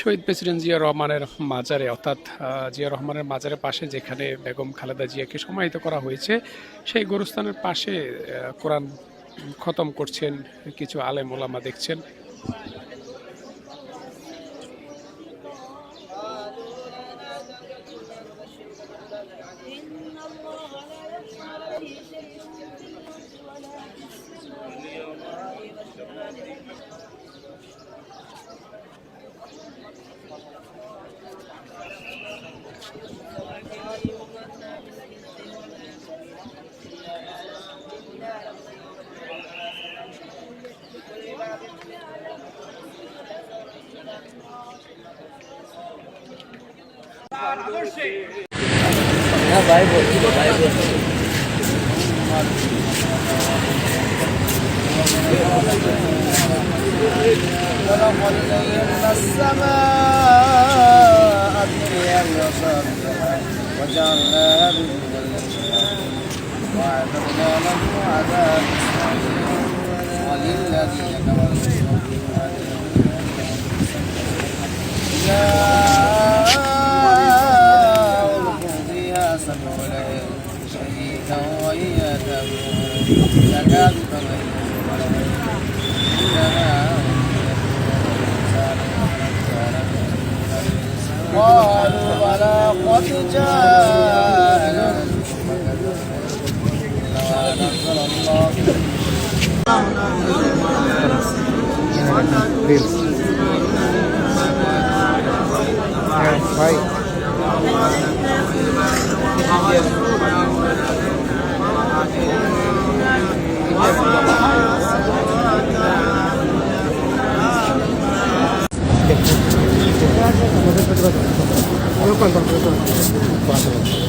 শহীদ president Zia রহমানের মাজারে, অর্থাৎ জিয়া রহমানের মাজারের পাশে যেখানে বেগম খালেদা জিয়াকে সমাহিত করা হয়েছে, সেই গোরস্থানের পাশে কোরআন খতম করছেন কিছু আলেম ওলামা দেখছেন। السماء وجعلنا عذاب وللذين كفروا يا قالوا بلى قد جاءنا Quatro.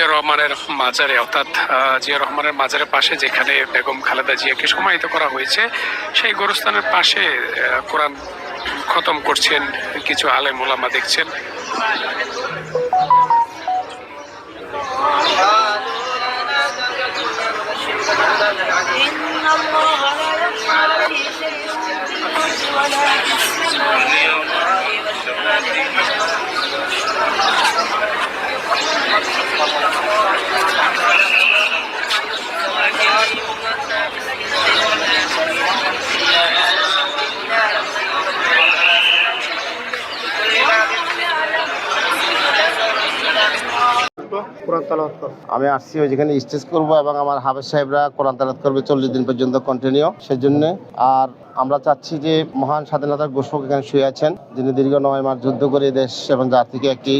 জিয়া রহমানের মাজারে অর্থাৎ আহ, জিয়া রহমানের মাজারের পাশে যেখানে বেগম খালেদা জিয়াকে সমাহিত করা হয়েছে সেই গোরস্থানের পাশে আহ, কোরআন খতম করছেন কিছু আলেম ওলামা দেখছেন إن الله لا يخفى عليه شيء في الأرض ولا في السماء আমি আসছি ওই যেখানে স্টেজ করব এবং আমার হাফেজ সাহেবরা কোরআন তালাত করবে চল্লিশ দিন পর্যন্ত কন্টিনিউ সেজন্য। আর আমরা চাচ্ছি যে মহান স্বাধীনতার ঘোষক এখানে শুয়ে আছেন, যিনি দীর্ঘ নয় মাস যুদ্ধ করে দেশ এবং জাতিকে একটি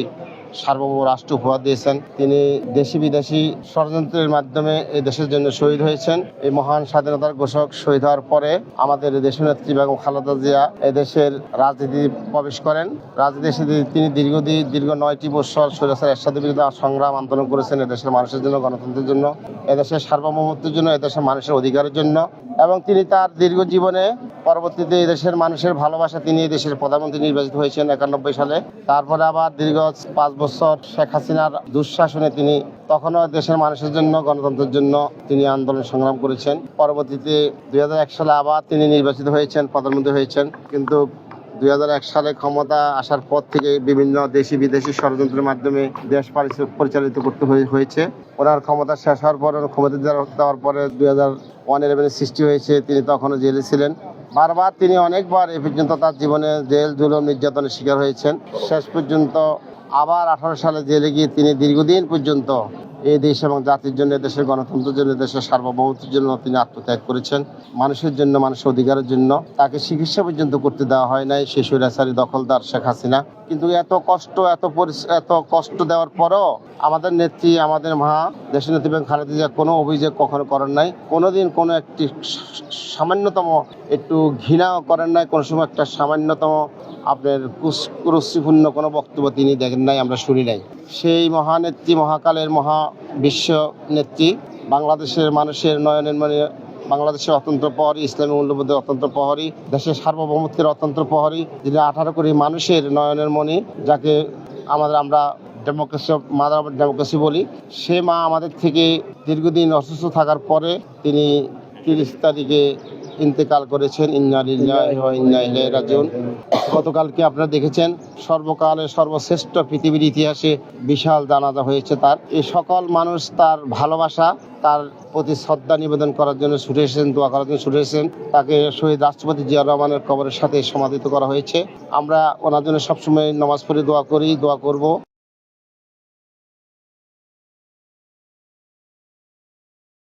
সার্বভৌম রাষ্ট্র উপহার দিয়েছেন। তিনি দেশি বিদেশি ষড়যন্ত্রের মাধ্যমে এই দেশের জন্য শহীদ হয়েছেন। এই মহান স্বাধীনতার ঘোষক শহীদ হওয়ার পরে আমাদের দেশের নেত্রী বেগম খালেদা জিয়া এই দেশের রাজনীতি প্রবেশ করেন। রাজনীতি তিনি দীর্ঘদিন, দীর্ঘ নয়টি বছর সৈরাসের এরশাদের বিরুদ্ধে সংগ্রাম, আন্দোলন করেছেন এদেশের মানুষের জন্য, গণতন্ত্রের জন্য এদেশের সার্বভৌমত্বের জন্য এদেশের মানুষের অধিকারের জন্য। এবং তিনি তার দীর্ঘ জীবনে পরবর্তীতে এই দেশের মানুষের ভালোবাসা তিনি দেশের প্রধানমন্ত্রী নির্বাচিত হয়েছেন একানব্বই সালে। তারপরে আবার দীর্ঘ পাঁচ বছর শেখ হাসিনার দুঃশাসনে তিনি তখনও দেশের মানুষের জন্য, গণতন্ত্রের জন্য তিনি আন্দোলন সংগ্রাম করেছেন। পরবর্তীতে দুই হাজার এক সালে আবার তিনি নির্বাচিত হয়েছেন, প্রধানমন্ত্রী হয়েছেন। কিন্তু দুই হাজার এক সালে ক্ষমতা আসার পর থেকে বিভিন্ন দেশি বিদেশি ষড়যন্ত্রের মাধ্যমে দেশ পরিচাল- পরিচালিত করতে হয়ে- হয়েছে। ওনার ক্ষমতা শেষ হওয়ার পর, ক্ষমতা দেওয়ার পরে দুই হাজার ওয়ান ইলেভেনের সৃষ্টি হয়েছে, তিনি তখনও জেলে ছিলেন। বারবার তিনি অনেকবার এ পর্যন্ত তার জীবনে জেল, জুলুম, নির্যাতনের শিকার হয়েছেন। শেষ পর্যন্ত আবার আঠারো সালে জেলে গিয়ে তিনি দীর্ঘদিন পর্যন্ত এই দেশ এবং জাতির জন্য দেশের গণতন্ত্রের জন্য দেশের সার্বভৌমত্বের জন্য তিনি আত্মত্যাগ করেছেন। মানুষের জন্য, মানুষের অধিকারের জন্য। তাকে চিকিৎসা পর্যন্ত করতে দেওয়া হয় নাই সে স্বৈরাচারী দখলদার শেখ হাসিনা। কিন্তু এত কষ্ট, এত এত কষ্ট দেওয়ার পরও আমাদের নেত্রী, আমাদের মা, দেশের নেত্রী বেগম খালেদা জিয়া কোনো অভিযোগ কখনো করেন নাই। কোনোদিন কোনো একটি সামান্যতম একটু ঘৃণাও করেন নাই। কোনো সময় একটা সামান্যতম আপনার কুরুচিপূর্ণ কোনো বক্তব্য তিনি দেখেন নাই, আমরা শুনি নাই। সেই মহানেত্রী, মহাকালের মহা বিশ্ব নেত্রী, বাংলাদেশের মানুষের নয়নের মানে বাংলাদেশের অতন্ত্র প্রহরী, ইসলামী মূল্যবোধের অতন্ত্র প্রহরী, দেশের সার্বভৌমত্বের অতন্ত্র প্রহরী, যিনি আঠারো কোটি মানুষের নয়নের মণি, যাকে আমাদের আমরা ডেমোক্রেসি মাদার অফ ডেমোক্রেসি বলি, সে মা আমাদের থেকে দীর্ঘদিন অসুস্থ থাকার পরে তিনি তিরিশ তারিখে ইন্তেকাল করেছেন রাজিউন। গতকালকে আপনারা দেখেছেন, সর্বকালের সর্বশ্রেষ্ঠ পৃথিবীর ইতিহাসে বিশাল জানাজা হয়েছে তার। এই সকল মানুষ তার ভালোবাসা, তার প্রতি শ্রদ্ধা নিবেদন করার জন্য ছুটে এসেছেন, দোয়া করার জন্য ছুটে এসেছেন। তাকে শহীদ রাষ্ট্রপতি জিয়া রহমানের কবরের সাথে সমাধিত করা হয়েছে। আমরা ওনার জন্য সবসময় নামাজ পড়ে দোয়া করি, দোয়া করব।